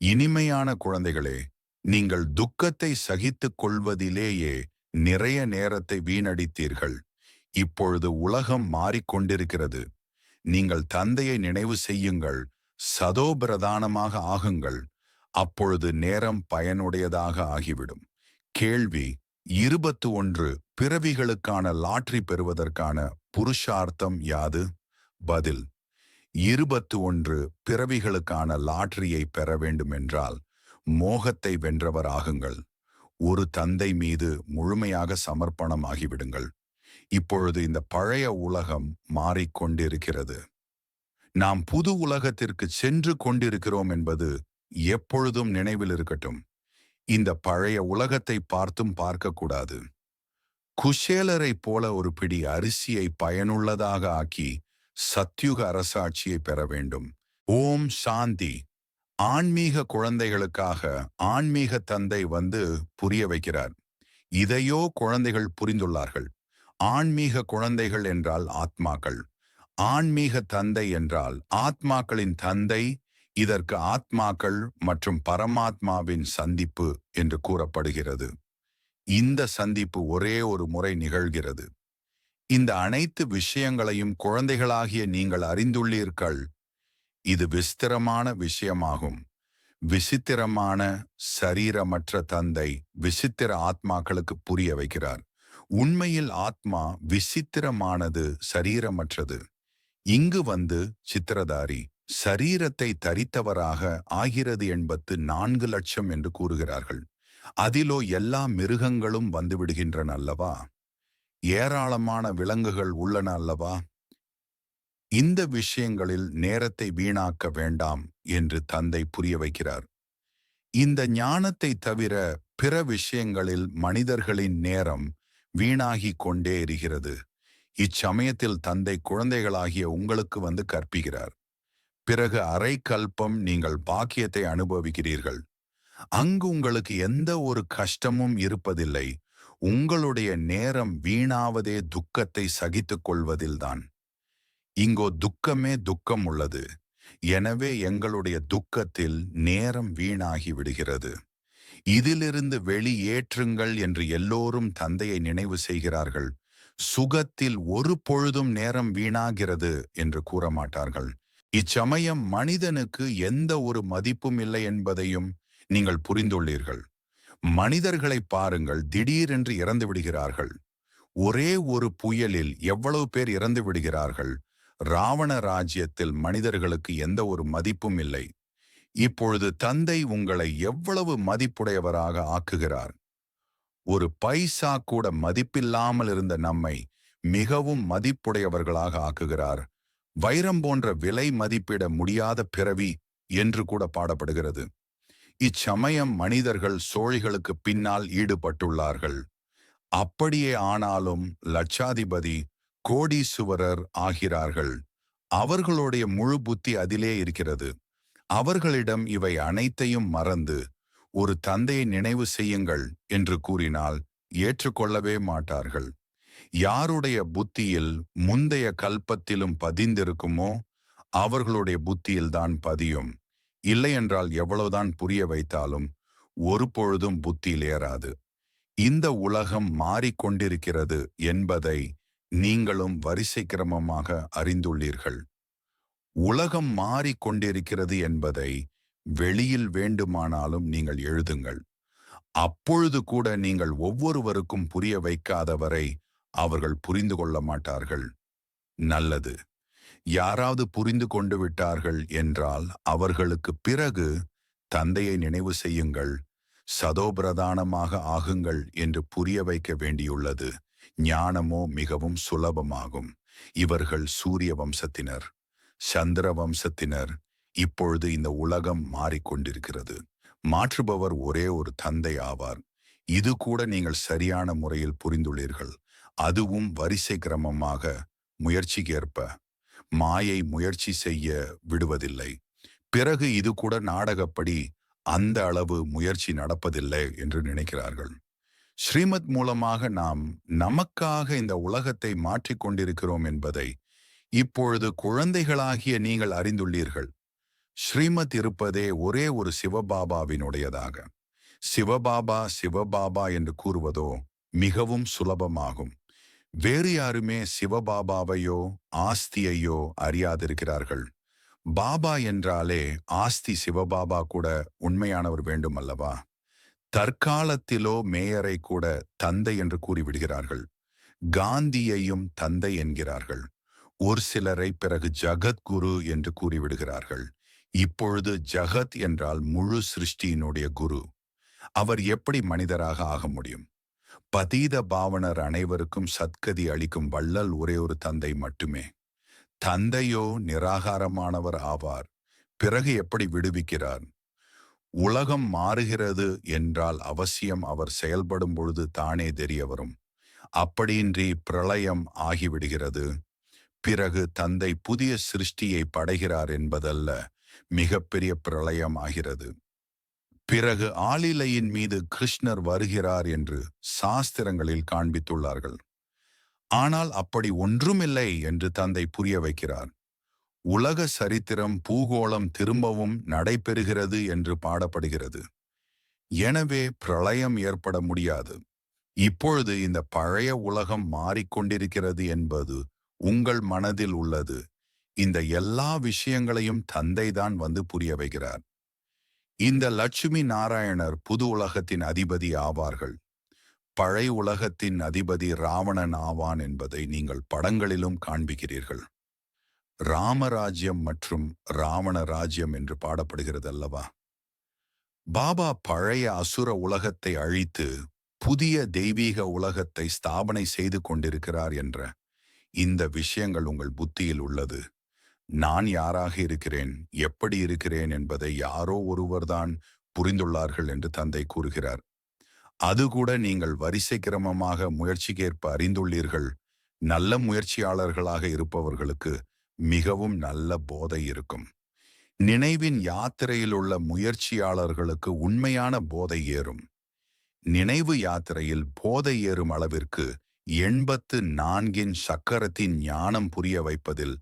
இனிமையான குழந்தைகளே நீங்கள் துக்கத்தை சகித்துக் கொள்வதிலேயே நிறைய நேரத்தை வீணடித்தீர்கள். இப்பொழுது உலகம் மாறிக்கொண்டிருக்கிறது. நீங்கள் தந்தையை நினைவு செய்யுங்கள் சதோபிரதானமாக ஆகுங்கள். அப்பொழுது நேரம் பயனுடையதாக ஆகிவிடும். கேள்வி இருபத்து ஒன்று பிறவிகளுக்கான லாட்ரி பெறுவதற்கான புருஷார்த்தம் யாது? பதில் இருபத்து ஒன்று பிறவிகளுக்கான லாட்டரியை பெற வேண்டுமென்றால் மோகத்தை வென்றவர் ஆகுங்கள் ஒரு தந்தை மீது முழுமையாக சமர்ப்பணம் ஆகிவிடுங்கள். இப்பொழுது இந்த பழைய உலகம் மாறிக்கொண்டிருக்கிறது. நாம் புது உலகத்திற்கு சென்று கொண்டிருக்கிறோம் என்பது எப்பொழுதும் நினைவில் இருக்கட்டும். இந்த பழைய உலகத்தை பார்த்தும் பார்க்கக்கூடாது. குஷேலரை போல ஒரு பிடி அரிசியை பயனுள்ளதாக ஆக்கி சத்யுக அரசாட்சியை பெற வேண்டும். ஓம் சாந்தி. ஆன்மீக குழந்தைகளுக்காக ஆன்மீக தந்தை வந்து புரிய வைக்கிறார். இதையோ குழந்தைகள் புரிந்துள்ளார்கள். ஆன்மீக குழந்தைகள் என்றால் ஆத்மாக்கள். ஆன்மீக தந்தை என்றால் ஆத்மாக்களின் தந்தை இதற்கு ஆத்மாக்கள் மற்றும் பரமாத்மாவின் சந்திப்பு என்று கூறப்படுகிறது. இந்த சந்திப்பு ஒரே ஒரு முறை நிகழ்கிறது. இந்த அனைத்து விஷயங்களையும் குழந்தைகளாகிய நீங்கள் அறிந்துள்ளீர்கள். இது விஸ்திரமான விஷயமாகும். விசித்திரமான சரீரமற்ற தந்தை விசித்திர ஆத்மாக்களுக்கு புரிய வைக்கிறார். உண்மையில் ஆத்மா விசித்திரமானது சரீரமற்றது. இங்கு வந்து சித்திரதாரி சரீரத்தை தரித்தவராக ஆகிறது என்பது நான்கு லட்சம் என்று கூறுகிறார்கள். அதிலோ எல்லா மிருகங்களும் வந்துவிடுகின்றன அல்லவா? ஏராளமான விலங்குகள் உள்ளன அல்லவா? இந்த விஷயங்களில் நேரத்தை வீணாக்க வேண்டாம் என்று தந்தை புரிய வைக்கிறார். இந்த ஞானத்தை தவிர பிற விஷயங்களில் மனிதர்களின் நேரம் வீணாகி கொண்டே இருக்கிறது. இச்சமயத்தில் தந்தை குழந்தைகளாகிய உங்களுக்கு வந்து கற்பிக்கிறார். பிறகு அரை கல்பம் நீங்கள் பாக்கியத்தை அனுபவிக்கிறீர்கள். அங்கு உங்களுக்கு எந்த ஒரு கஷ்டமும் இருப்பதில்லை. உங்களுடைய நேரம் வீணாவதே துக்கத்தை சகித்துக் கொள்வதில்தான் இங்கோ துக்கமே துக்கம் உள்ளது. எனவே எங்களுடைய துக்கத்தில் நேரம் வீணாகி விடுகிறது. இதிலிருந்து வெளியேற்றுங்கள் என்று எல்லோரும் தந்தையை நினைவு செய்கிறார்கள். சுகத்தில் ஒரு பொழுதும் நேரம் வீணாகிறது என்று கூற மாட்டார்கள் இச்சமயம் மனிதனுக்கு எந்த ஒரு மதிப்பும் இல்லை என்பதையும் நீங்கள் புரிந்துள்ளீர்கள். மனிதர்களை பாருங்கள் திடீரென்று இறந்து விடுகிறார்கள். ஒரே ஒரு புயலில் எவ்வளவு பேர் இறந்து விடுகிறார்கள்? ராவண ராஜ்யத்தில் மனிதர்களுக்கு எந்த ஒரு மதிப்பும் இல்லை. இப்பொழுது தந்தை உங்களை எவ்வளவு மதிப்புடையவராக ஆக்குகிறார்? ஒரு பைசா கூட மதிப்பில்லாமல் இருந்த நம்மை மிகவும் மதிப்புடையவர்களாக ஆக்குகிறார். வைரம் போன்ற விலை மதிப்பிட முடியாத பிறவி என்று கூட பாடப்படுகிறது. இச்சமயம் மனிதர்கள் சோழிகளுக்கு பின்னால் ஈடுபட்டுள்ளார்கள். அப்படியே ஆனாலும் லட்சாதிபதி கோடீசுவரர் ஆகிறார்கள். அவர்களுடைய முழு புத்தி அதிலே இருக்கிறது. அவர்களிடம் இவை அனைத்தையும் மறந்து ஒரு தந்தையை நினைவு செய்யுங்கள் என்று கூறினால் ஏற்றுக்கொள்ளவே மாட்டார்கள். யாருடைய புத்தியில் முந்தைய கல்பத்திலும் பதிந்திருக்குமோ அவர்களுடைய புத்தியில்தான் பதியும். இல்லை என்றால் எவ்வளவுதான் புரிய வைத்தாலும் ஒரு பொழுதும் புத்தியில் ஏறாது இந்த உலகம் மாறிக்கொண்டிருக்கிறது என்பதை நீங்களும் வரிசை கிரமமாக அறிந்துள்ளீர்கள். உலகம் மாறிக்கொண்டிருக்கிறது என்பதை வெளியில் வேண்டுமானாலும் நீங்கள் எழுதுங்கள். அப்பொழுது கூட நீங்கள் ஒவ்வொருவருக்கும் புரிய வைக்காதவரை அவர்கள் புரிந்து கொள்ள மாட்டார்கள். நல்லது. யாராவது புரிந்து கொண்டு விட்டார்கள் என்றால் அவர்களுக்கு பிறகு தந்தையை நினைவு செய்யுங்கள். சதோபிரதானமாக ஆகுங்கள் என்று புரிய வைக்க வேண்டியுள்ளது. ஞானமோ மிகவும் சுலபமாகும். இவர்கள் சூரிய வம்சத்தினர் சந்திர வம்சத்தினர். இப்பொழுது இந்த உலகம் மாறிக்கொண்டிருக்கிறது மாற்றுபவர் ஒரே ஒரு தந்தை ஆவார். இது கூட நீங்கள் சரியான முறையில் புரிந்துள்ளீர்கள். அதுவும் வரிசை கிரமமாக முயற்சிக்கேற்ப. மாயை முயற்சி செய்ய விடுவதில்லை. பிறகு இது கூட நாடகப்படி அந்த அளவு முயற்சி நடப்பதில்லை என்று நினைக்கிறார்கள். ஸ்ரீமத் மூலமாக நாம் நமக்காக இந்த உலகத்தை மாற்றிக் கொண்டிருக்கிறோம் என்பதை இப்பொழுது குழந்தைகளாகிய நீங்கள் அறிந்துள்ளீர்கள். ஸ்ரீமத் இருப்பதே ஒரே ஒரு சிவபாபாவினுடையதாக. சிவபாபா சிவபாபா என்று கூறுவதோ மிகவும் சுலபமாகும். வேறு யாருமே சிவபாபாவையோ ஆஸ்தியையோ அறியாதிருக்கிறார்கள். பாபா என்றாலே ஆஸ்தி சிவபாபா கூட உண்மையானவர் வேண்டும் அல்லவா? தற்காலத்திலோ மேயரை கூட தந்தை என்று கூறிவிடுகிறார்கள். காந்தியையும் தந்தை என்கிறார்கள். ஒரு சிலரை பிறகு ஜகத்குரு என்று கூறிவிடுகிறார்கள். இப்பொழுது ஜகத் என்றால் முழு சிருஷ்டியினுடைய குரு. அவர் எப்படி மனிதராக ஆக முடியும்? பதீத பாவனர் அனைவருக்கும் சத்கதி அளிக்கும் வள்ளல் ஒரே ஒரு தந்தை மட்டுமே. தந்தையோ நிராகாரமானவர் ஆவார். பிறகு எப்படி விடுவிக்கிறார்? உலகம் மாறுகிறது என்றால் அவசியம் அவர் செயல்படும் பொழுது தானே தெரிய வரும் அப்படியின்றி பிரளயம் ஆகிவிடுகிறது. பிறகு தந்தை புதிய சிருஷ்டியை படைகிறார் என்பதல்ல மிகப்பெரிய பிரளயம் ஆகிறது. பிறகு ஆளிலையின் மீது கிருஷ்ணர் வருகிறார் என்று சாஸ்திரங்களில் காண்பித்துள்ளார்கள். ஆனால் அப்படி ஒன்றுமில்லை என்று தந்தை புரிய வைக்கிறார். உலக சரித்திரம் பூகோளம் திரும்பவும் நடைபெறுகிறது என்று பாடப்படுகிறது. எனவே பிரளயம் ஏற்பட முடியாது. இப்பொழுது இந்த பழைய உலகம் மாறிக்கொண்டிருக்கிறது என்பது உங்கள் மனதில் உள்ளது. இந்த எல்லா விஷயங்களையும் தந்தைதான் வந்து புரிய வைக்கிறார். இந்த லட்சுமி நாராயணர் புது உலகத்தின் அதிபதி ஆவார்கள். பழைய உலகத்தின் அதிபதி ராவணன் ஆவான் என்பதை நீங்கள் படங்களிலும் காண்பிக்கிறீர்கள். ராமராஜ்யம் மற்றும் ராவண ராஜ்யம் என்று பாடப்படுகிறது அல்லவா? பாபா பழைய அசுர உலகத்தை அழித்து புதிய தெய்வீக உலகத்தை ஸ்தாபனை செய்து கொண்டிருக்கிறார் என்ற இந்த விஷயங்கள் உங்கள் புத்தியில் உள்ளது. நான் யாராக இருக்கிறேன்? எப்படி இருக்கிறேன்? என்பதை யாரோ ஒருவர்தான் புரிந்துள்ளார்கள் என்று தந்தை கூறுகிறார். அது கூட நீங்கள் வரிசை கிரமமாக முயற்சிக்கேற்ப அறிந்துள்ளீர்கள். நல்ல முயற்சியாளர்களாக இருப்பவர்களுக்கு மிகவும் நல்ல போதை இருக்கும். நினைவின் யாத்திரையில் உள்ள முயற்சியாளர்களுக்கு உண்மையான போதை ஏறும். நினைவு யாத்திரையில் போதை ஏறும் அளவிற்கு எண்பத்து நான்கின் சக்கரத்தின் ஞானம் புரிய வைப்பதில்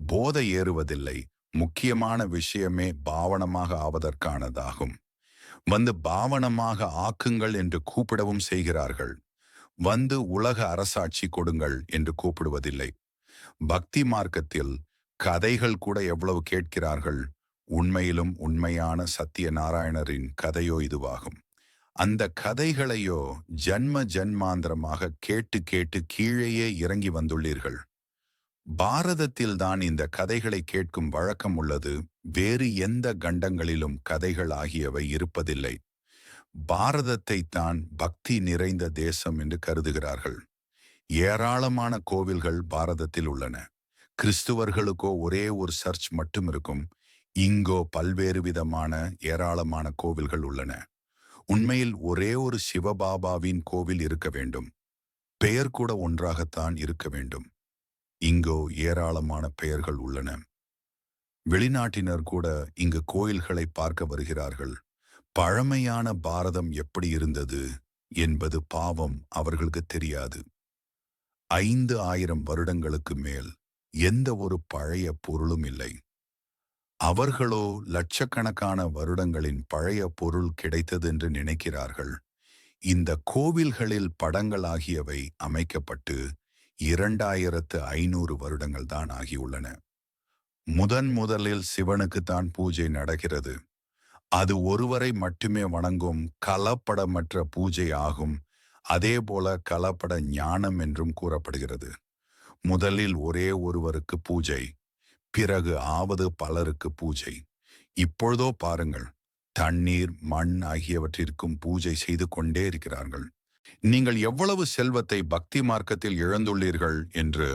போதை ஏறுவதில்லை முக்கியமான விஷயமே பாவனமாக ஆவதற்கானதாகும். வந்து பாவனமாக ஆக்குங்கள் என்று கூப்பிடவும் செய்கிறார்கள். வந்து உலக அரசாட்சி கொடுங்கள் என்று கூப்பிடுவதில்லை. பக்தி மார்க்கத்தில் கதைகள் கூட எவ்வளவு கேட்கிறார்கள். உண்மையிலும் உண்மையான சத்திய நாராயணரின் கதையோ இதுவாகும். அந்த கதைகளையோ ஜன்ம ஜன்மாந்திரமாக கேட்டு கேட்டு கீழேயே இறங்கி வந்துள்ளீர்கள். பாரதத்தில் தான் இந்த கதைகளை கேட்கும் வழக்கம் உள்ளது. வேறு எந்த கண்டங்களிலும் கதைகள் ஆகியவை இருப்பதில்லை. பாரதத்தை தான் பக்தி நிறைந்த தேசம் என்று கருதுகிறார்கள். ஏராளமான கோவில்கள் பாரதத்தில் உள்ளன. கிறிஸ்துவர்களுக்கோ ஒரே ஒரு சர்ச் மட்டும் இருக்கும். இங்கோ பல்வேறு விதமான ஏராளமான கோவில்கள் உள்ளன. உண்மையில் ஒரே ஒரு சிவபாபாவின் கோவில் இருக்க வேண்டும். பெயர் கூட ஒன்றாகத்தான் இருக்க வேண்டும். இங்கோ ஏராளமான பெயர்கள் உள்ளன. வெளிநாட்டினர் கூட இங்கு கோயில்களை பார்க்க வருகிறார்கள். பழமையான பாரதம் எப்படி இருந்தது என்பது பாவம் அவர்களுக்கு தெரியாது. ஐந்து ஆயிரம் வருடங்களுக்கு மேல் எந்த ஒரு பழைய பொருளும் இல்லை. அவர்களோ லட்சக்கணக்கான வருடங்களின் பழைய பொருள் கிடைத்தது என்று நினைக்கிறார்கள். இந்த கோவில்களில் படங்கள் ஆகியவை அமைக்கப்பட்டு இரண்டாயிரத்து ஐநூறு வருடங்கள் தான் ஆகியுள்ளன. முதன் முதலில் சிவனுக்குத்தான் பூஜை நடக்கிறது. அது ஒருவரை மட்டுமே வணங்கும் கலப்படமற்ற பூஜை ஆகும். அதே போல கலப்பட ஞானம் என்றும் கூறப்படுகிறது. முதலில் ஒரே ஒருவருக்கு பூஜை பிறகு ஆவது பலருக்கு பூஜை. இப்பொழுதோ பாருங்கள் தண்ணீர் மண் ஆகியவற்றிற்கும் பூஜை செய்து கொண்டே இருக்கிறார்கள். நீங்கள் எவ்வளவு செல்வத்தை பக்தி மார்க்கத்தில் இழந்துள்ளீர்கள் என்று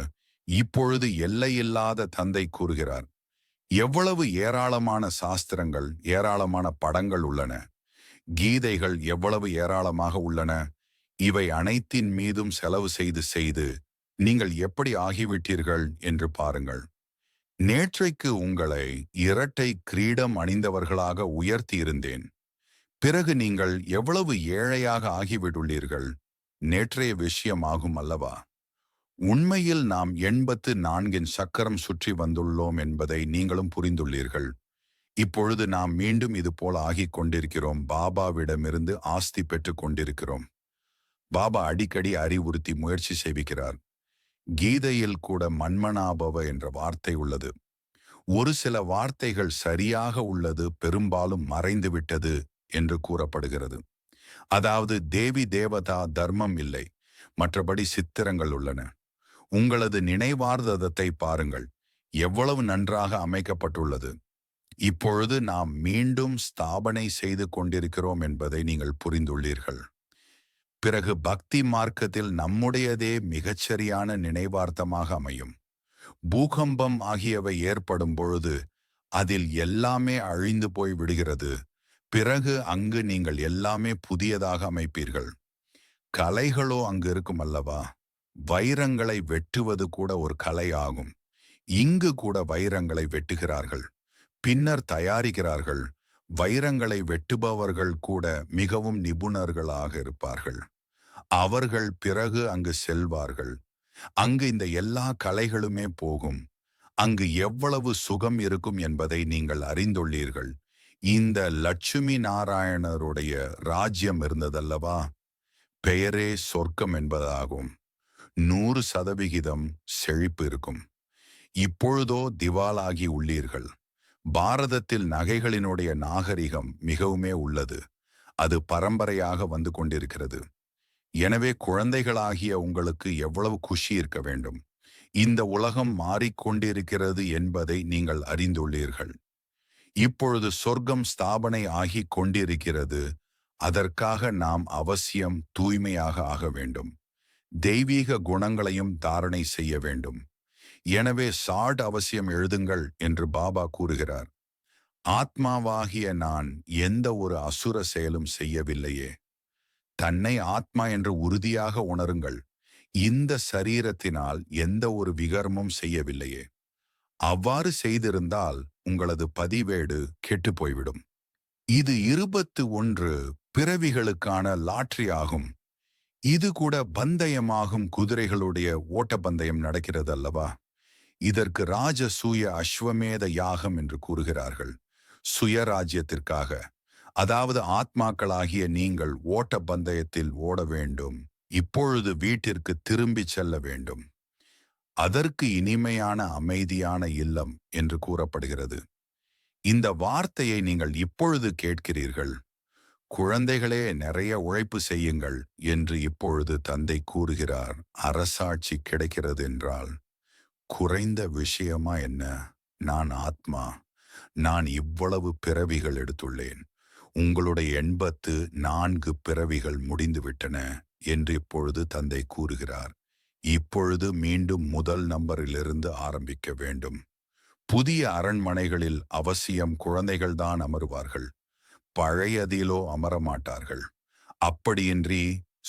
இப்பொழுது எல்லையில்லாத தந்தை கூறுகிறார். எவ்வளவு ஏராளமான சாஸ்திரங்கள் ஏராளமான படங்கள் உள்ளன. கீதைகள் எவ்வளவு ஏராளமாக உள்ளன. இவை அனைத்தின் மீதும் செலவு செய்து செய்து நீங்கள் எப்படி ஆகிவிட்டீர்கள் என்று பாருங்கள். நேற்றைக்கு உங்களை இரட்டை கிரீடம் அணிந்தவர்களாக உயர்த்தியிருந்தேன் பிறகு நீங்கள் எவ்வளவு ஏழையாக ஆகிவிட்டுள்ளீர்கள் நேற்றைய விஷயமாகும் அல்லவா? உண்மையில் நாம் எண்பத்து நான்கின் சக்கரம் சுற்றி வந்துள்ளோம் என்பதை நீங்களும் புரிந்துள்ளீர்கள். இப்பொழுது நாம் மீண்டும் இது போல ஆகிக் கொண்டிருக்கிறோம். பாபாவிடமிருந்து ஆஸ்தி பெற்றுக் கொண்டிருக்கிறோம். பாபா அடிக்கடி அறிவுறுத்தி முயற்சி செய்விக்கிறார். கீதையில் கூட மன்மனாபவ என்ற வார்த்தை உள்ளது. ஒரு சில வார்த்தைகள் சரியாக உள்ளது பெரும்பாலும் மறைந்துவிட்டது. என்று கூறப்படுகிறது. அதாவது தேவி தேவதா தர்மம் இல்லை. மற்றபடி சித்திரங்கள் உள்ளன. உங்களது நினைவார்த்தத்தை பாருங்கள். எவ்வளவு நன்றாக அமைக்கப்பட்டுள்ளது. இப்பொழுது நாம் மீண்டும் ஸ்தாபனை செய்து கொண்டிருக்கிறோம் என்பதை நீங்கள் புரிந்துள்ளீர்கள். பிறகு பக்தி மார்க்கத்தில் நம்முடையதே மிகச்சரியான நினைவார்த்தமாக அமையும். பூகம்பம் ஆகியவை ஏற்படும் பொழுது அதில் எல்லாமே அழிந்து போய் விடுகிறது. பிறகு அங்கு நீங்கள் எல்லாமே புதியதாக அமைப்பீர்கள். கலைகளோ அங்கு இருக்கும் அல்லவா? வைரங்களை வெட்டுவது கூட ஒரு கலை ஆகும். இங்கு கூட வைரங்களை வெட்டுகிறார்கள். பின்னர் தயாரிக்கிறார்கள். வைரங்களை வெட்டுபவர்கள் கூட மிகவும் நிபுணர்களாக இருப்பார்கள். அவர்கள் பிறகு அங்கு செல்வார்கள். அங்கு இந்த எல்லா கலைகளுமே போகும். அங்கு எவ்வளவு சுகம் இருக்கும் என்பதை நீங்கள் அறிந்துள்ளீர்கள். இந்த லட்சுமி நாராயணருடைய ராஜ்யம் இருந்ததல்லவா? பெயரே சொர்க்கம் என்பதாகும். நூறு சதவிகிதம் செழிப்பு இருக்கும். இப்பொழுதோ திவாலாகி உள்ளீர்கள். பாரதத்தில் நகைகளினுடைய நாகரிகம் மிகவுமே உள்ளது. அது பரம்பரையாக வந்து கொண்டிருக்கிறது. எனவே குழந்தைகளாகிய உங்களுக்கு எவ்வளவு குஷி இருக்க வேண்டும்? இந்த உலகம் மாறிக்கொண்டிருக்கிறது என்பதை நீங்கள் அறிந்துள்ளீர்கள். இப்பொழுது சொர்க்கம் ஸ்தாபனை ஆகிக் கொண்டிருக்கிறது. அதற்காக நாம் அவசியம் தூய்மையாக ஆக வேண்டும். தெய்வீக குணங்களையும் தாரணை செய்ய வேண்டும். எனவே சாட் அவசியம் எழுதுங்கள் என்று பாபா கூறுகிறார். ஆத்மாவாகிய நான் எந்த ஒரு அசுர செயலும் செய்யவில்லையே. தன்னை ஆத்மா என்று உறுதியாக உணருங்கள். இந்த சரீரத்தினால் எந்த ஒரு விகர்மும் செய்யவில்லையே. அவ்வாறு செய்திருந்தால் உங்களது பதிவேடு கெட்டு போய்விடும். இது இருபத்து ஒன்று பிறவிகளுக்கான லாட்ரி ஆகும் இது கூட பந்தயமாகும் குதிரைகளுடைய ஓட்டப்பந்தயம் நடக்கிறது அல்லவா இதற்கு ராஜசூய அஸ்வமேத யாகம் என்று கூறுகிறார்கள். சுயராஜ்யத்திற்காக. அதாவது ஆத்மாக்களாகிய நீங்கள் ஓட்ட பந்தயத்தில் ஓட வேண்டும். இப்பொழுது வீட்டிற்கு திரும்பிச் செல்ல வேண்டும். அதற்கு இனிமையான அமைதியான இல்லம் என்று கூறப்படுகிறது. இந்த வார்த்தையை நீங்கள் இப்பொழுது கேட்கிறீர்கள். குழந்தைகளே நிறைய உழைப்பு செய்யுங்கள் என்று இப்பொழுது தந்தை கூறுகிறார். அரசாட்சி கிடைக்கிறது என்றால் குறைந்த விஷயமா என்ன? நான் ஆத்மா. நான் இவ்வளவு பிறவிகள் எடுத்துள்ளேன். உங்களுடைய எண்பத்து நான்கு பிறவிகள் முடிந்துவிட்டன என்று இப்பொழுது தந்தை கூறுகிறார். இப்பொழுது மீண்டும் முதல் நம்பரிலிருந்து ஆரம்பிக்க வேண்டும். புதிய அரண்மனைகளில் அவசியம் குழந்தைகள்தான் அமருவார்கள். பழையதிலோ அமரமாட்டார்கள். அப்படியின்றி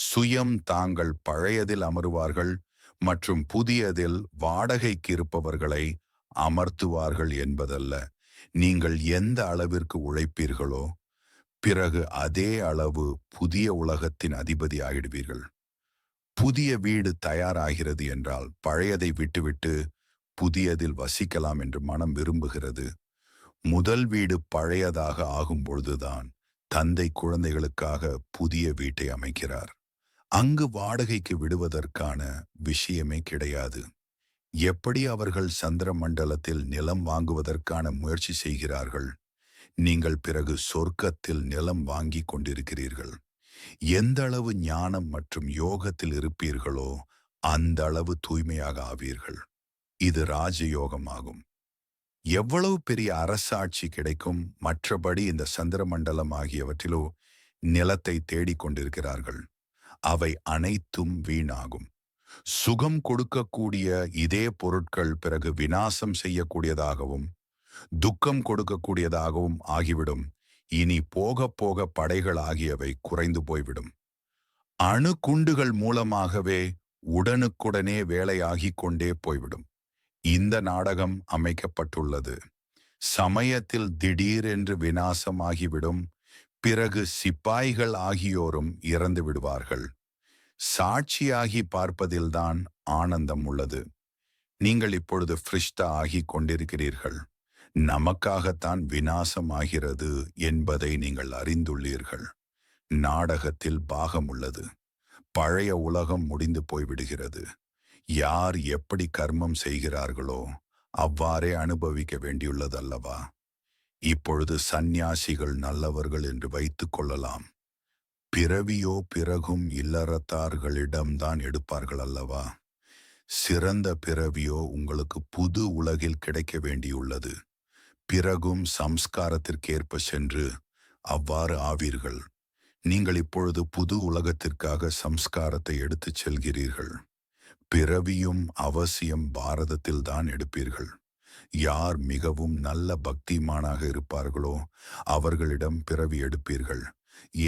சுயம் தாங்கள் பழையதில் அமருவார்கள் மற்றும் புதியதில் வாடகைக்கு இருப்பவர்களை அமர்த்துவார்கள் என்பதல்ல. நீங்கள் எந்த அளவிற்கு உழைப்பீர்களோ பிறகு அதே அளவு புதிய உலகத்தின் அதிபதி ஆகிடுவீர்கள் புதிய வீடு தயாராகிறது என்றால் பழையதை விட்டுவிட்டு புதியதில் வசிக்கலாம் என்று மனம் விரும்புகிறது. முதல் வீடு பழையதாக ஆகும் பொழுதுதான் தந்தை குழந்தைகளுக்காக புதிய வீட்டை அமைக்கிறார். அங்கு வாடகைக்கு விடுவதற்கான விஷயமே கிடையாது. எப்படி அவர்கள் சந்திர மண்டலத்தில் நிலம் வாங்குவதற்கான முயற்சி செய்கிறார்கள்? நீங்கள் பிறகு சொர்க்கத்தில் நிலம் வாங்கி கொண்டிருக்கிறீர்கள். எந்த அளவு ஞானம் மற்றும் யோகத்தில் இருப்பீர்களோ அந்த அளவு தூய்மையாக ஆவீர்கள். இது ராஜயோகமாகும். எவ்வளவு பெரிய அரசாட்சி கிடைக்கும் மற்றபடி இந்த சந்திரமண்டலம் ஆகியவற்றிலோ நிலத்தை தேடிக் கொண்டிருக்கிறார்கள். அவை அனைத்தும் வீணாகும். சுகம் கொடுக்கக்கூடிய இதே பொருட்கள் பிறகு வினாசம் செய்யக்கூடியதாகவும் துக்கம் கொடுக்கக்கூடியதாகவும் ஆகிவிடும். இனி போக போக படைகள் ஆகியவை குறைந்து போய்விடும். அணு குண்டுகள் மூலமாகவே உடனுக்குடனே வேலையாகிக் கொண்டே போய்விடும். இந்த நாடகம் அமைக்கப்பட்டுள்ளது. சமயத்தில் திடீரென்று வினாசமாகிவிடும் பிறகு சிப்பாய்கள் ஆகியோரும் இறந்து விடுவார்கள். சாட்சியாகி பார்ப்பதில்தான் ஆனந்தம் உள்ளது. நீங்கள் இப்பொழுது ஃப்ரிஷ்டா ஆகி கொண்டிருக்கிறீர்கள். நமக்காகத்தான் வினாசமாகிறது என்பதை நீங்கள் அறிந்துள்ளீர்கள். நாடகத்தில் பாகம் உள்ளது. பழைய உலகம் முடிந்து போய்விடுகிறது. யார் எப்படி கர்மம் செய்கிறார்களோ அவ்வாறே அனுபவிக்க வேண்டியுள்ளதல்லவா? இப்பொழுது சந்நியாசிகள் நல்லவர்கள் என்று வைத்துக் கொள்ளலாம். பிறவியோ பிறகும் இல்லறத்தார்களிடம்தான் எடுப்பார்கள் அல்லவா சிறந்த பிறவியோ உங்களுக்கு புது உலகில் கிடைக்க வேண்டியுள்ளது. பிறகும் சம்ஸ்காரத்திற்கேற்ப சென்று அவ்வாறு ஆவீர்கள். நீங்கள் இப்பொழுது புது உலகத்திற்காக சம்ஸ்காரத்தை எடுத்துச் செல்கிறீர்கள். பிறவியும் அவசியம் பாரதத்தில் தான் எடுப்பீர்கள். யார் மிகவும் நல்ல பக்திமானாக இருப்பார்களோ அவர்களிடம் பிறவி எடுப்பீர்கள்.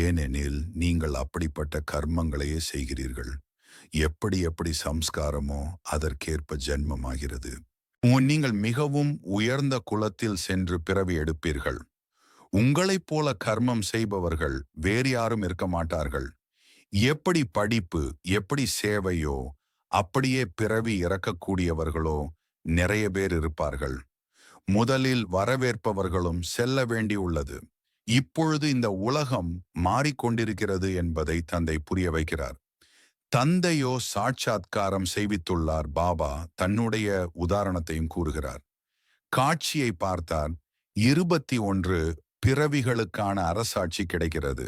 ஏனெனில் நீங்கள் அப்படிப்பட்ட கர்மங்களையே செய்கிறீர்கள். எப்படி எப்படி சம்ஸ்காரமோ அதற்கேற்ப ஜென்மமாகிறது. நீங்கள் மிகவும் உயர்ந்த குலத்தில் சென்று பிறவி எடுப்பீர்கள். உங்களைப் போல கர்மம் செய்பவர்கள் வேறு யாரும் இருக்க மாட்டார்கள். எப்படி படிப்பு எப்படி சேவையோ அப்படியே பிறவி இறக்கக்கூடியவர்களோ நிறைய பேர் இருப்பார்கள். முதலில் வரவேற்பவர்களும் செல்ல வேண்டியுள்ளது இப்பொழுது இந்த உலகம் மாறிக்கொண்டிருக்கிறது என்பதை தந்தை புரிய வைக்கிறார். தந்தையோ சாட்சாத்காரம் செய்வித்துள்ளார் பாபா தன்னுடைய உதாரணத்தையும் கூறுகிறார். காட்சியை பார்த்தார் இருபத்தி ஒன்று பிறவிகளுக்கான அரசாட்சி கிடைக்கிறது.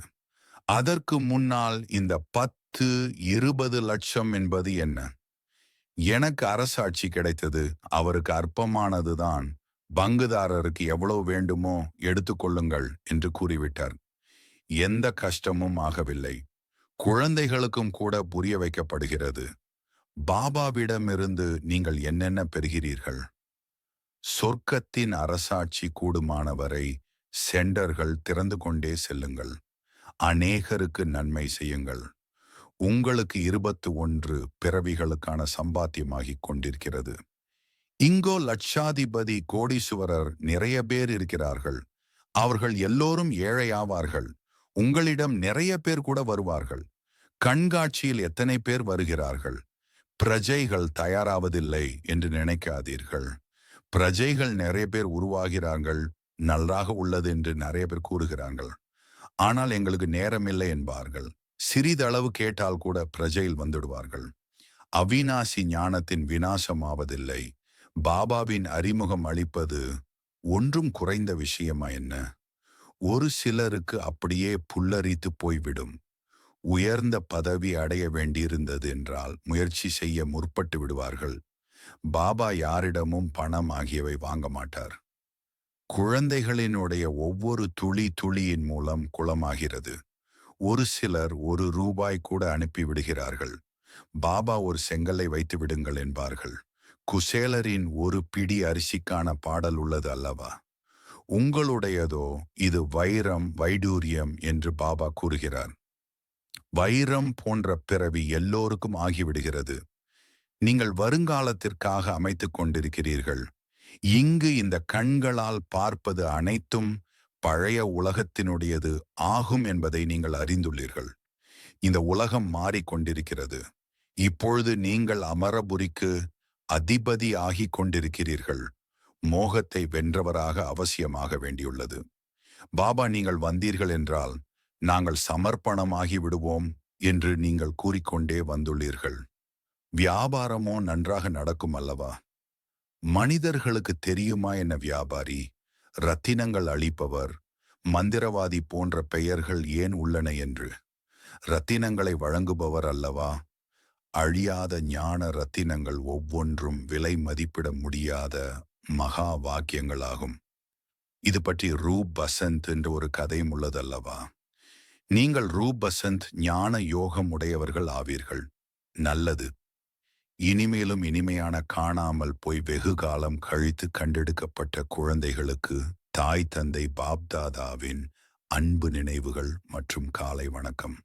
அதற்கு முன்னால் இந்த பத்து இருபது லட்சம் என்பது என்ன? எனக்கு அரசாட்சி கிடைத்தது அவருக்கு அற்பமானதுதான் பங்குதாரருக்கு எவ்வளவு வேண்டுமோ எடுத்துக்கொள்ளுங்கள் என்று கூறிவிட்டார். எந்த கஷ்டமும் ஆகவில்லை. குழந்தைகளுக்கும் கூட புரிய வைக்கப்படுகிறது. பாபாவிடமிருந்து நீங்கள் என்னென்ன பெறுகிறீர்கள்? சொர்க்கத்தின் அரசாட்சி கூடுமானவரை சென்டர்கள் திறந்து கொண்டே செல்லுங்கள். அநேகருக்கு நன்மை செய்யுங்கள். உங்களுக்கு இருபத்து ஒன்று பிறவிகளுக்கான சம்பாத்தியமாகிக் கொண்டிருக்கிறது. இங்கோ லட்சாதிபதி கோடீசுவரர் நிறைய பேர் இருக்கிறார்கள். அவர்கள் எல்லோரும் ஏழையாவார்கள். உங்களிடம் நிறைய பேர் கூட வருவார்கள். கண்காட்சியில் எத்தனை பேர் வருகிறார்கள்? பிரஜைகள் தயாராவதில்லை என்று நினைக்காதீர்கள். பிரஜைகள் நிறைய பேர் உருவாகிறார்கள் நல்லாக உள்ளது என்று நிறைய பேர் கூறுகிறார்கள். ஆனால் எங்களுக்கு நேரமில்லை என்பார்கள். சிறிதளவு கேட்டால் கூட பிரஜையில் வந்துடுவார்கள். அவிநாசி ஞானத்தின் வினாசமாவதில்லை பாபாவின் அறிமுகம் அளிப்பது ஒன்றும் குறைந்த விஷயமா என்ன? ஒரு சிலருக்கு அப்படியே புல்லரித்து போய்விடும். உயர்ந்த பதவி அடைய வேண்டியிருந்தது என்றால் முயற்சி செய்ய முற்பட்டு விடுவார்கள். பாபா யாரிடமும் பணம் ஆகியவை வாங்க மாட்டார். குழந்தைகளினுடைய ஒவ்வொரு துளி துளியின் மூலம் குளமாகிறது. ஒரு சிலர் ஒரு ரூபாய் கூட அனுப்பிவிடுகிறார்கள் பாபா ஒரு செங்கலை வைத்து விடுங்கள் என்பார்கள். குசேலரின் ஒரு பிடி அரிசிக்கான பாடல் உள்ளது அல்லவா? உங்களுடையதோ இது வைரம் வைடூரியம் என்று பாபா கூறுகிறார். வைரம் போன்ற பிறவி எல்லோருக்கும் ஆகிவிடுகிறது. நீங்கள் வருங்காலத்திற்காக அமைத்துக் கொண்டிருக்கிறீர்கள். இங்கு இந்த கண்களால் பார்ப்பது அனைத்தும் பழைய உலகத்தினுடையது ஆகும் என்பதை நீங்கள் அறிந்துள்ளீர்கள். இந்த உலகம் மாறிக்கொண்டிருக்கிறது இப்பொழுது நீங்கள் அமரபுரிக்கு அதிபதி ஆகிக் கொண்டிருக்கிறீர்கள். மோகத்தை வென்றவராக அவசியமாக வேண்டியுள்ளது. பாபா நீங்கள் வந்தீர்கள் என்றால் நாங்கள் சமர்ப்பணமாகி விடுவோம் என்று நீங்கள் கூறிக்கொண்டே வந்துள்ளீர்கள். வியாபாரமோ நன்றாக நடக்கும் அல்லவா? மனிதர்களுக்கு தெரியுமா என்ன வியாபாரி? ரத்தினங்கள் அளிப்பவர் மந்திரவாதி போன்ற பெயர்கள் ஏன் உள்ளன என்று? ரத்தினங்களை வழங்குபவர் அல்லவா? அழியாத ஞான ரத்தினங்கள் ஒவ்வொன்றும் விலை மதிப்பிட முடியாத மகா வாக்கியங்களாகும். இது பற்றி ரூப் பசந்த் என்ற ஒரு கதையும் உள்ளதல்லவா? நீங்கள் ரூப் பசந்த் ஞான யோகம் உடையவர்கள் ஆவீர்கள். நல்லது. இனிமேலும் இனிமையான காணாமல் போய் வெகு காலம் கழித்து கண்டெடுக்கப்பட்ட குழந்தைகளுக்கு தாய் தந்தை பாப்தாதாவின் அன்பு நினைவுகள் மற்றும் காலை வணக்கம்.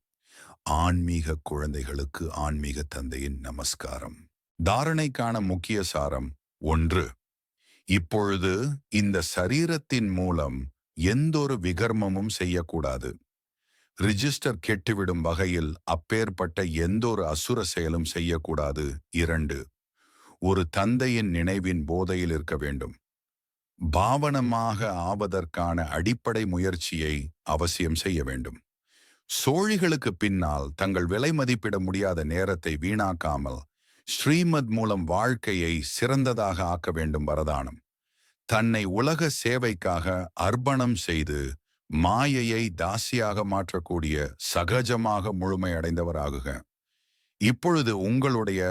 ஆன்மீக குழந்தைகளுக்கு ஆன்மீக தந்தையின் நமஸ்காரம். தாரணைக்கான முக்கிய சாரம் ஒன்று. இப்பொழுது இந்த சரீரத்தின் மூலம் எந்தொரு விகர்மமும் செய்யக்கூடாது. ரிஜிஸ்டர் கெட்டுவிடும் வகையில் அப்பேற்பட்ட எந்த ஒரு அசுர செயலும் செய்யக்கூடாது. இரண்டு ஒரு தந்தையின் நினைவின் போதையில் இருக்க வேண்டும். பாவனமாக ஆவதற்கான அடிப்படை முயற்சியை அவசியம் செய்ய வேண்டும். சோழிகளுக்கு பின்னால் தங்கள் விலை மதிப்பிட முடியாத நேரத்தை வீணாக்காமல் ஸ்ரீமத் மூலம் வாழ்க்கையை சிறந்ததாக ஆக்க வேண்டும் வரதானம். தன்னை உலக சேவைக்காக அர்ப்பணம் செய்து மாயையை தாசியாக மாற்றக்கூடிய சகஜமாக முழுமையடைந்தவராகுக இப்பொழுது உங்களுடைய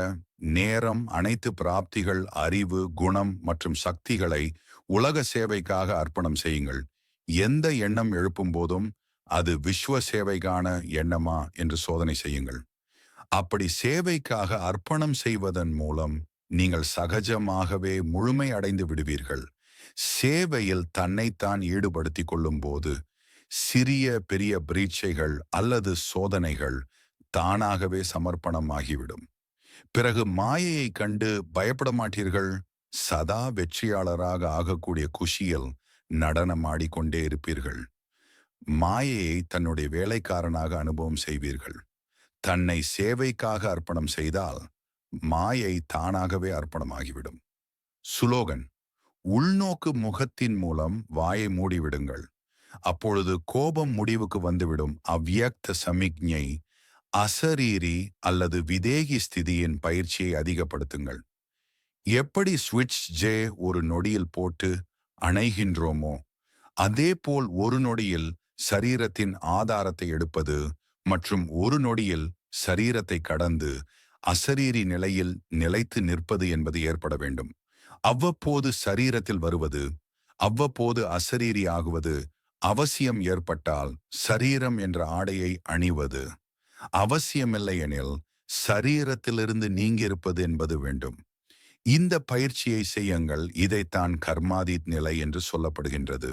நேரம் அனைத்து பிராப்திகள் அறிவு குணம் மற்றும் சக்திகளை உலக சேவைக்காக அர்ப்பணம் செய்யுங்கள். எந்த எண்ணம் எழுப்பும் போதும் அது விஸ்வ சேவைக்கான எண்ணமா என்று சோதனை செய்யுங்கள். அப்படி சேவைக்காக அர்ப்பணம் செய்வதன் மூலம் நீங்கள் சகஜமாகவே முழுமை அடைந்து விடுவீர்கள். சேவையில் தன்னைத்தான் ஈடுபடுத்திக் கொள்ளும் போது சிறிய பெரிய பிரீட்சைகள் அல்லது சோதனைகள் தானாகவே சமர்ப்பணமாகிவிடும். பிறகு மாயையை கண்டு பயப்பட மாட்டீர்கள். சதா வெற்றியாளராக ஆகக்கூடிய குஷியில் நடனமாடிக்கொண்டே இருப்பீர்கள். மாயையை தன்னுடைய வேலைக்காரனாக அனுபவம் செய்வீர்கள். தன்னை சேவைக்காக அர்ப்பணம் செய்தால் மாயை தானாகவே அர்ப்பணமாகிவிடும். சுலோகன் உள்நோக்கு முகத்தின் மூலம் வாயை மூடிவிடுங்கள். அப்பொழுது கோபம் முடிவுக்கு வந்துவிடும். அவ்வியக்த சமிக்ஞை அசரீரி அல்லது விதேகி ஸ்திதியின் பயிற்சியை அதிகப்படுத்துங்கள். எப்படி ஸ்விட்ச் ஜே ஒரு நொடியில் போட்டு அணைகின்றோமோ அதேபோல் ஒரு நொடியில் சரீரத்தின் ஆதாரத்தை எடுப்பது மற்றும் ஒரு நொடியில் சரீரத்தை கடந்து அசரீரி நிலையில் நிலைத்து நிற்பது என்பது ஏற்பட வேண்டும். அவ்வப்போது சரீரத்தில் வருவது அவ்வப்போது அசரீரி ஆகுவது அவசியம் ஏற்பட்டால் சரீரம் என்ற ஆடையை அணிவது. அவசியமில்லை எனில் சரீரத்திலிருந்து நீங்கியிருப்பது என்பது வேண்டும். இந்த பயிற்சியை செய்யுங்கள். இதைத்தான் கர்மாதீத் நிலை என்று சொல்லப்படுகின்றது.